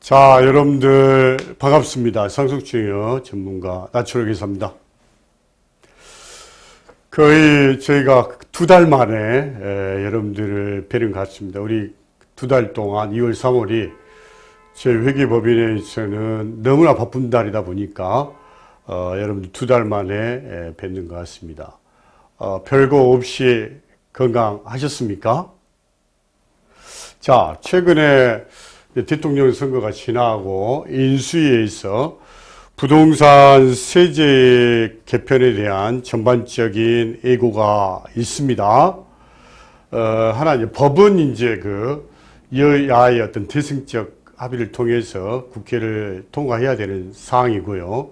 자, 여러분들 반갑습니다. 상속주의 전문가 나초록 기사입니다. 거의 저희가 두 달 만에 에, 여러분들을 뵈는 것 같습니다. 우리 두 달 동안 2월, 3월이 제 회계법인에서는 너무나 바쁜 달이다 보니까 어, 여러분들 두 달 만에 에, 뵙는 것 같습니다. 어, 별거 없이 건강하셨습니까? 자, 최근에 대통령 선거가 지나고 인수위에 있어 부동산 세제 개편에 대한 전반적인 예고가 있습니다. 어, 하나 이제 법은 이제 그 여야의 어떤 대승적 합의를 통해서 국회를 통과해야 되는 사항이고요.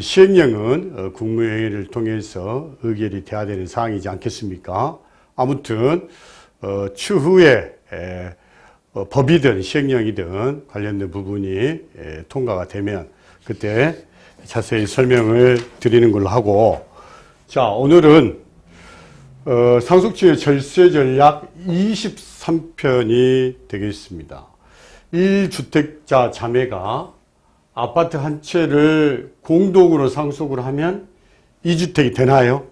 시행령은 어, 국무회의를 통해서 의결이 돼야 되는 사항이지 않겠습니까? 아무튼 어, 추후에 에, 어, 법이든 시행령이든 관련된 부분이 에, 통과가 되면 그때 자세히 설명을 드리는 걸로 하고 자 오늘은 어, 상속지의 절세 전략 23편이 되겠습니다. 1주택자 자매가 아파트 한 채를 공동으로 상속을 하면 2주택이 되나요?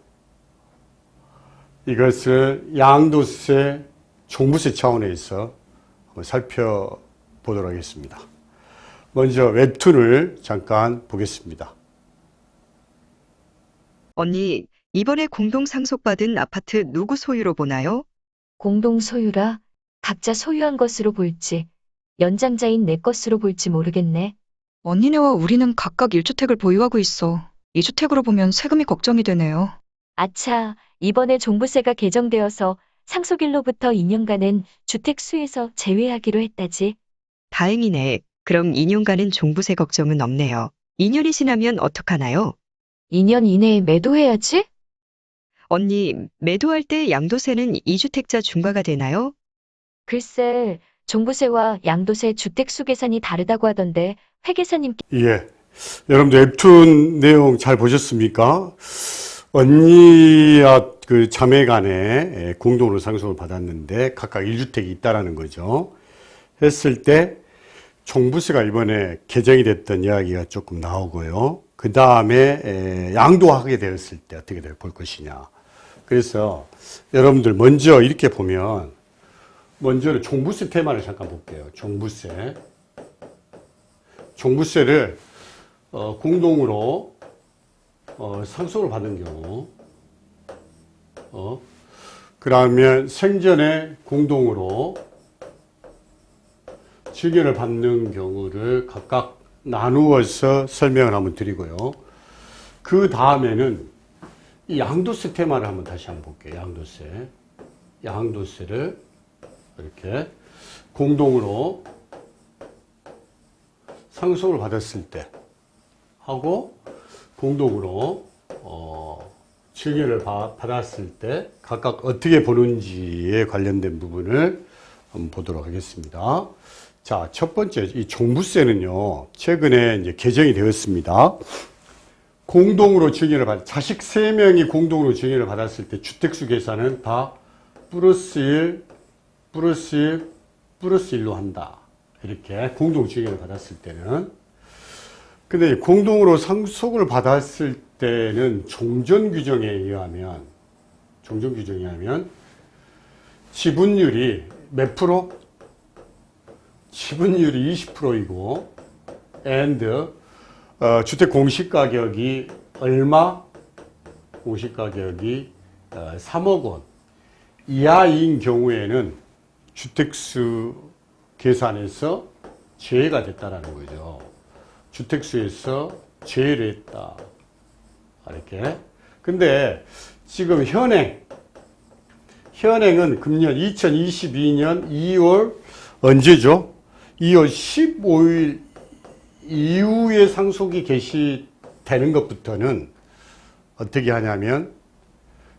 이것을 양도세, 종부세 차원에서 한번 살펴보도록 하겠습니다. 먼저 웹툰을 잠깐 보겠습니다. 언니, 이번에 공동 상속받은 아파트 누구 소유로 보나요? 공동 소유라 각자 소유한 것으로 볼지 연장자인 내 것으로 볼지 모르겠네. 언니네와 우리는 각각 1주택을 보유하고 있어. 2주택으로 보면 세금이 걱정이 되네요. 아차, 이번에 종부세가 개정되어서 상속일로부터 2년간은 주택 수에서 제외하기로 했다지. 다행이네. 그럼 2년간은 종부세 걱정은 없네요. 2년이 지나면 어떡하나요? 2년 이내에 매도해야지? 언니, 매도할 때 양도세는 2주택자 중과가 되나요? 글쎄, 종부세와 양도세 주택수 계산이 다르다고 하던데 회 계사님께 예. 여러분들 웹툰 내용 잘 보셨습니까? 언니와 그 자매 간에 예, 공동으로 상속을 받았는데 각각 1주택이 있다라는 거죠. 했을 때 종부세가 이번에 개정이 됐던 이야기가 조금 나오고요. 그 다음에 양도하게 되었을 때 어떻게 될 볼 것이냐. 그래서 여러분들 먼저 이렇게 보면 먼저는 종부세 테마를 잠깐 볼게요. 종부세. 종부세를 어, 공동으로 어, 상속을 받은 경우, 어, 그러면 생전에 공동으로 질견을 받는 경우를 각각 나누어서 설명을 한번 드리고요. 그 다음에는 이 양도세 테마를 한번 다시 한번 볼게요. 양도세. 양도세를 이렇게 공동으로 상속을 받았을 때 하고 공동으로 어, 받- 받았을 때 각각 어떻게 보는지에 관련된 부분을 한번 보도록 하겠습니다. 자, 첫 번째 이 종부세는요. 최근에 이제 개정이 되었습니다. 공동으로 증여를 받 자식 세명이 공동으로 증여를 받았을 때 주택수 계산은 다 플러스 1, 플러스 1, 플러스 1로 한다. 이렇게 공동 증여를 받았을 때는 근데 이 공동으로 상속을 받았을 때는 종전 규정에 의하면 종전 규정에 의하면 지분율이 몇 프로? 지분율이 20%이고 and 어, 주택 공시 가격이 얼마? 공시 가격이 어, 3억 원 이하인 경우에는 주택수 계산에서 제외가 됐다라는 거죠. 주택수에서 제외를 했다. 이렇게. 근데 지금 현행, 현행은 금년 2022년 2월 언제죠? 2월 15일 이후에 상속이 개시되는 것부터는 어떻게 하냐면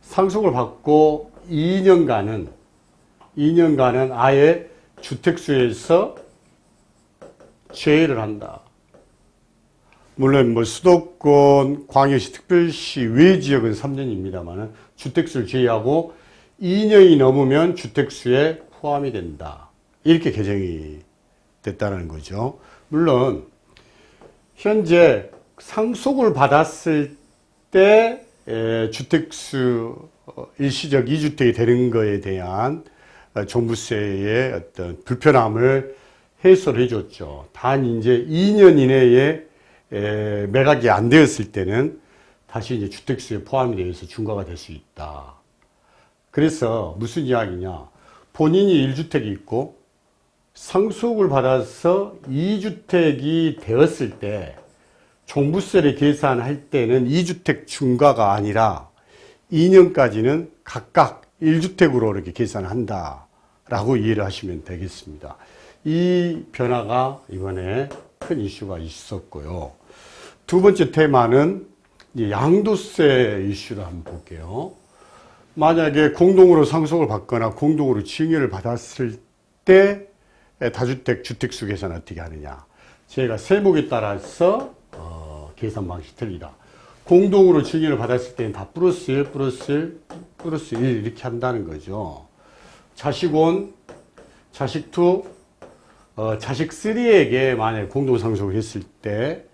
상속을 받고 2년간은 2년간은 아예 주택수에서 제외를 한다. 물론 뭐 수도권, 광역시, 특별시 외 지역은 3년입니다만은 주택수를 제외하고 2년이 넘으면 주택수에 포함이 된다. 이렇게 개정이 됐다는 거죠. 물론 현재 상속을 받았을 때 에, 주택수 어, 일시적 2주택이 되는 거에 대한 어, 종부세의 어떤 불편함을 해소를 해줬죠. 단 이제 2년 이내에 에, 매각이 안 되었을 때는 다시 이제 주택수에 포함이 되어서 중과가 될 수 있다. 그래서 무슨 이야기냐. 본인이 1주택이 있고 상속을 받아서 2주택이 되었을 때 종부세를 계산할 때는 2주택 중과가 아니라 2년까지는 각각 1주택으로 이렇게 계산한다 라고 이해를 하시면 되겠습니다. 이 변화가 이번에 큰 이슈가 있었고요. 두 번째 테마는 양도세 이슈를 한번 볼게요. 만약에 공동으로 상속을 받거나 공동으로 증여를 받았을 때 다주택 주택수 계산 어떻게 하느냐. 제가 세목에 따라서 어, 계산 방식이 틀리다. 공동으로 증여를 받았을 때는 다 플러스 1, 플러스 1, 플러스 1 이렇게 한다는 거죠. 자식 1, 자식 2, 어, 자식 3에게 만약 공동상속을 했을 때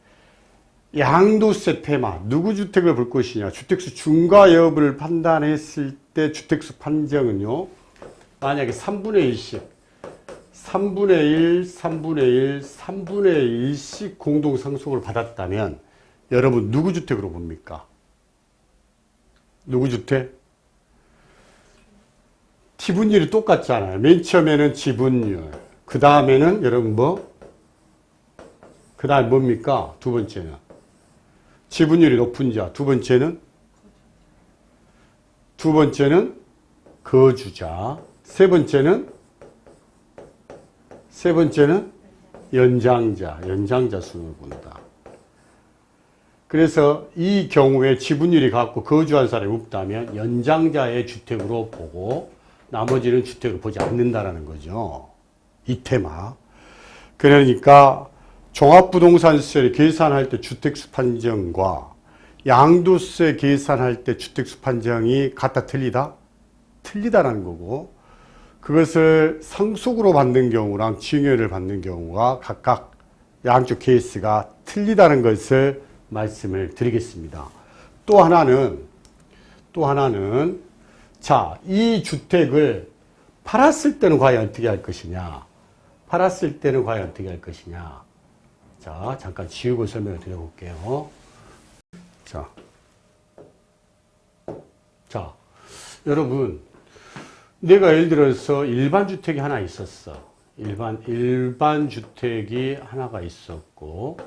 양도세 테마, 누구 주택을 볼 것이냐, 주택수 중과 여부를 판단했을 때 주택수 판정은요, 만약에 3분의 1씩, 3분의 1, 3분의 1, 3분의 1씩 공동상속을 받았다면, 여러분, 누구 주택으로 봅니까? 누구 주택? 지분율이 똑같잖아요. 맨 처음에는 지분율, 그 다음에는 여러분 뭐? 그 다음 뭡니까? 두 번째는. 지분율이 높은 자. 두 번째는 두 번째는 거주자. 세 번째는 세 번째는 연장자. 연장자 수를 본다. 그래서 이 경우에 지분율이 같고 거주한 사람이 없다면 연장자의 주택으로 보고 나머지는 주택을 보지 않는다라는 거죠. 이 테마. 그러니까 종합부동산세를 계산할 때 주택수 판정과 양도세 계산할 때 주택수 판정이 같다 틀리다? 틀리다라는 거고 그것을 상속으로 받는 경우랑 증여를 받는 경우가 각각 양쪽 케이스가 틀리다는 것을 말씀을 드리겠습니다. 또 하나는 또 하나는 자, 이 주택을 팔았을 때는 과연 어떻게 할 것이냐? 팔았을 때는 과연 어떻게 할 것이냐? 자, 잠깐 지우고 설명을 드려볼게요. 자. 자, 여러분. 내가 예를 들어서 일반 주택이 하나 있었어. 일반, 일반 주택이 하나가 있었고,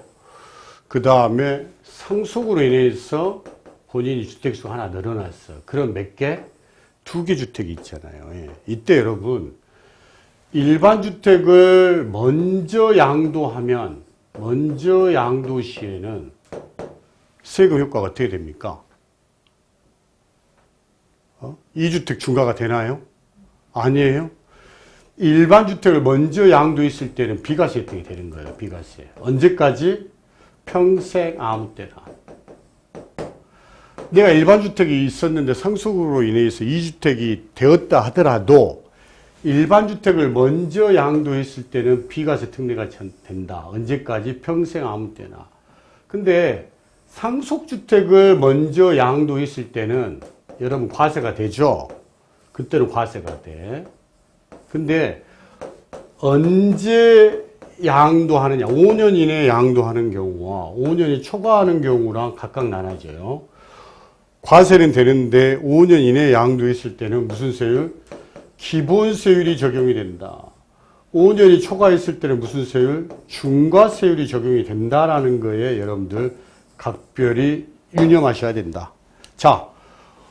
그 다음에 상속으로 인해서 본인이 주택수가 하나 늘어났어. 그럼 몇 개? 두 개 주택이 있잖아요. 예. 이때 여러분, 일반 주택을 먼저 양도하면 먼저 양도 시에는 세금 효과가 어떻게 됩니까? 어? 2주택 중과가 되나요? 아니에요. 일반 주택을 먼저 양도했을 때는 비과세 혜택이 되는 거예요. 비과세. 언제까지? 평생 아무 때나. 내가 일반 주택이 있었는데 상속으로 인해서 2주택이 되었다 하더라도 일반 주택을 먼저 양도했을 때는 비과세 특례가 된다. 언제까지? 평생 아무 때나. 근데 상속 주택을 먼저 양도했을 때는 여러분 과세가 되죠? 그때는 과세가 돼. 근데 언제 양도하느냐? 5년 이내에 양도하는 경우와 5년이 초과하는 경우랑 각각 나눠져요. 과세는 되는데 5년 이내에 양도했을 때는 무슨 세율? 기본세율이 적용이 된다. 5년이 초과했을 때는 무슨 세율? 중과세율이 적용이 된다라는 거에 여러분들 각별히 유념하셔야 된다. 자,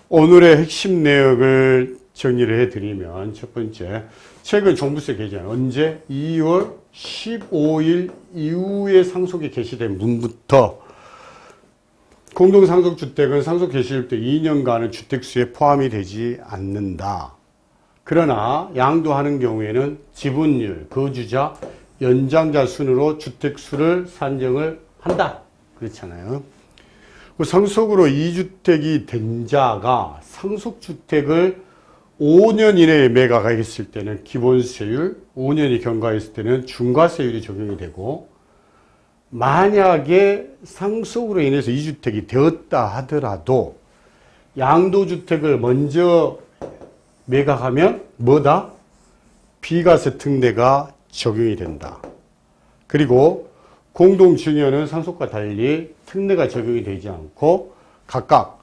오늘의 핵심 내역을 정리를 해드리면 첫 번째, 최근 종부세 개정 언제? 2월 15일 이후에 상속이 개시된 문부터 공동상속주택은 상속 개시일 때 2년간은 주택수에 포함이 되지 않는다. 그러나 양도하는 경우에는 지분율, 거주자, 연장자 순으로 주택수를 산정을 한다. 그렇잖아요. 그 상속으로 2주택이 된 자가 상속주택을 5년 이내에 매각가 있을 때는 기본세율, 5년이 경과했을 때는 중과세율이 적용이 되고 만약에 상속으로 인해서 이주택이 되었다 하더라도 양도주택을 먼저 매각하면 뭐다? 비과세 특례가 적용이 된다. 그리고 공동증여는 상속과 달리 특례가 적용이 되지 않고 각각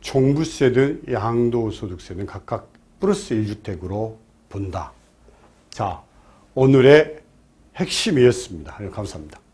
종부세든 양도소득세든 각각 플러스 1주택으로 본다. 자, 오늘의 핵심이었습니다. 감사합니다.